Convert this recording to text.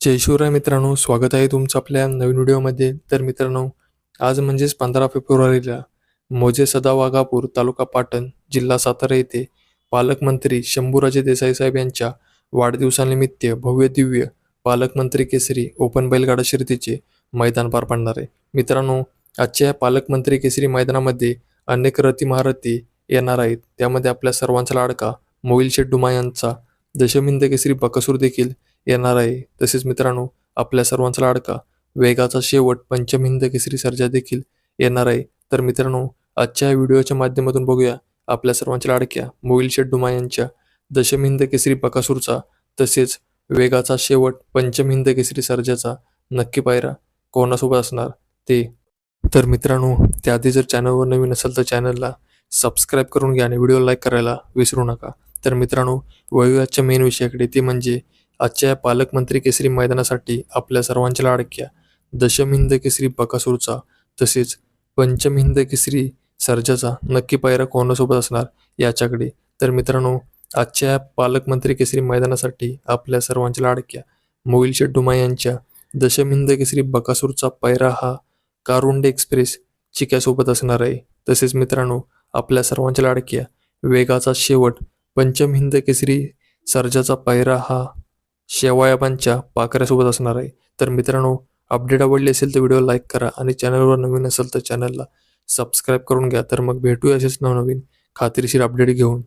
जय शिवराय मित्रांनो स्वागत आहे तुमचं आपल्या नवीन व्हिडिओमध्ये. तर मित्रांनो आज म्हणजेच पंधरा फेब्रुवारीला मोजे सदा वाघापूर तालुका पाटण जिल्हा सातारा येथे पालकमंत्री शंभूराजे देसाई साहेब यांच्या वाढदिवसानिमित्त भव्य दिव्य पालकमंत्री केसरी ओपन बैलगाडा शर्यतीचे मैदान पार पाडणार आहे. मित्रांनो आजच्या या पालकमंत्री केसरी मैदानामध्ये अनेक रथी महारथी येणार आहेत. त्यामध्ये आपल्या सर्वांचा लाडका मोहिल शेड्डुमा डुमा यांचा दशमिंद केसरी बकसूर देखील येणार आहे. तसेच मित्रांनो आपल्या सर्वांचा लाडका वेगाचा शेवट पंचमहिंद केसरी सर्जा देखील येणार आहे. तर मित्रांनो आजच्या व्हिडिओच्या माध्यमातून बघूया आपल्या सर्वांच्या लाडक्या मोईल शेड्डुमा यांच्या दशमहिंद केसरी बकासूरचा तसेच वेगाचा शेवट पंचमहिंद केसरी सर्जाचा नक्की पायरा कोणासोबत असणार ते. तर मित्रांनो त्याआधी जर चॅनलवर नवीन असेल तर चॅनलला सबस्क्राईब करून घ्या आणि व्हिडिओ लाईक करायला विसरू नका. तर मित्रांनो वळूयाच्या मेन विषयाकडे. ते म्हणजे आजच्या या पालकमंत्री केसरी मैदानासाठी आपल्या सर्वांच्या लाडक्या दशमहिंद केसरी बकासूरचा तसेच पंचमहिंद केसरी सर्जाचा नक्की पायरा कोणासोबत असणार याच्याकडे. तर मित्रांनो आजच्या या पालकमंत्री केसरी मैदानासाठी आपल्या सर्वांच्या लाडक्या मोईल शेड्डुमा डुमा यांच्या दशमिंद केसरी बकासूरचा पायरा हा कारुंडे एक्सप्रेस चिक्यासोबत असणार आहे. तसेच मित्रांनो आपल्या सर्वांच्या लाडक्या वेगाचा शेवट पंचमहिंद केसरी सर्जाचा पायरा हा शेवायाबांच्या पाकऱ्यासोबत असणार आहे. तर मित्रांनो अपडेट आवडली असेल तर व्हिडिओ लाईक करा आणि चॅनलवर नवीन असेल तर चॅनलला सबस्क्राईब करून घ्या. तर मग भेटूया असेच नवनवीन खात्रीशीर अपडेट घेऊन.